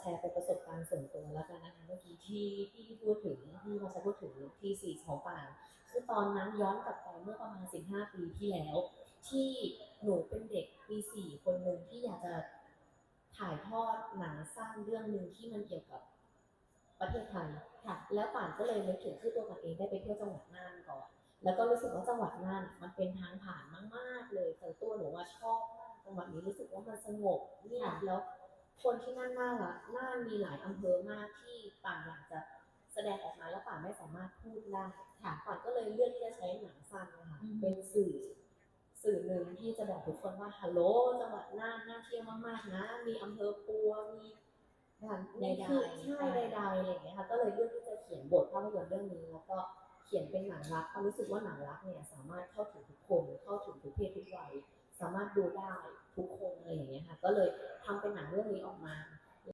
แชร์เป็นประสบการณ์ส่วนตัวแล้วกันนะคะเมื่อกี้ที่ที่พูดถึงที่เราจะพูดถึงที่สี่ของป่านคือตอนนั้นย้อนกลับไปเมื่อประมาณ15ปีที่แล้ว ที่หนูเป็นเด็กปีสี่คนหนึ่งที่อยากจะถ่ายทอดหนังสั้นเรื่องหนึ่งที่มันเกี่ยวกับประเทศไทยค่ะ แล้วป่านก็เลยนึกถึงคือตัวป่านเองได้ไปเที่ยวจังหวัดน่านก่อน แล้วก็รู้สึกว่าจังหวัดน่านมันเป็นทางผ่านมาก ๆ เลยแต่ตัวหนูว่าชอบมากจังหวัดนี้รู้สึกว่ามันสงบเงียบแล้ว คนที่นั่นน่ารักน่านมีหลายอำเภอมากที่ป่านอยากจะแสดงออกมาแล้วป่านไม่สามารถพูดได้ค่ะป่านก็เลยเลือกที่จะใช้หนังสั้นนะคะเป็นสื่อสื่อหนึ่งที่จะบอกทุกคนว่าฮัลโหลจังหวัดน่านน่าเที่ยวมากๆนะ มีอำเภอปัวมีด่านนี่คือใช่ใดๆอะไรอย่างเงี้ยค่ะก็เลยเลือกที่จะเขียนบทภาพยนตร์เรื่องนี้แล้วก็เขียนเป็นหนังรักความรู้สึกว่าหนังรักเนี่ยสามารถเข้าถึงทุกคนเข้าถึงทุกเพศทุกวัยสามารถดูได้ทุกคนอะไรอย่างเงี้ยค่ะก็เลย ทำเป็นหนังเรื่องนี้ออกมา